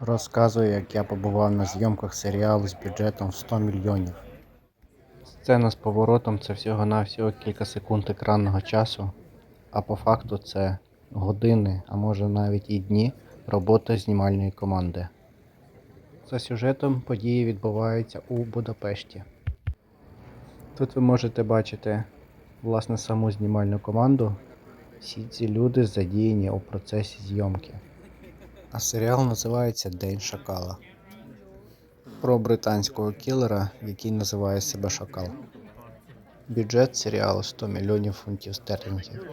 Розказую, як я побував на зйомках серіалу з бюджетом в 100 мільйонів. Сцена з поворотом це всього-навсього кілька секунд екранного часу, а по факту це години, а може навіть і дні роботи знімальної команди. За сюжетом події відбуваються у Будапешті. Тут ви можете бачити власне саму знімальну команду. Всі ці люди задіяні у процесі зйомки. А серіал називається День Шакала. Про британського кілера, який називає себе Шакал. Бюджет серіалу 100 мільйонів фунтів стерлінгів.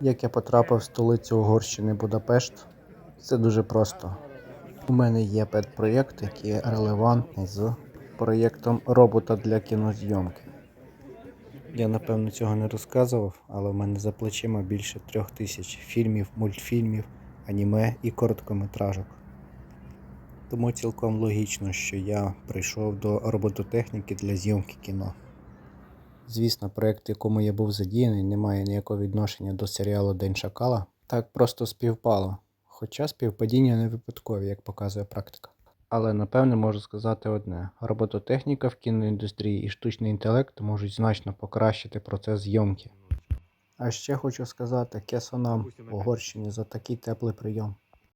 Як я потрапив в столицю Угорщини Будапешт, це дуже просто. У мене є педпроєкт, який релевантний з проєктом робота для кінозйомки. Я напевно цього не розказував, але в мене за плечима більше трьох тисяч фільмів, мультфільмів, аніме і короткометражок. Тому цілком логічно, що я прийшов до робототехніки для зйомки кіно. Звісно, проєкт, якому я був задіяний, не має ніякого відношення до серіалу День Шакала. Так просто співпало. Хоча співпадіння не випадкові, як показує практика. Але напевне можу сказати одне: робототехніка в кіноіндустрії і штучний інтелект можуть значно покращити процес зйомки. А ще хочу сказати кесо нам Угорщині за такий теплий прийом.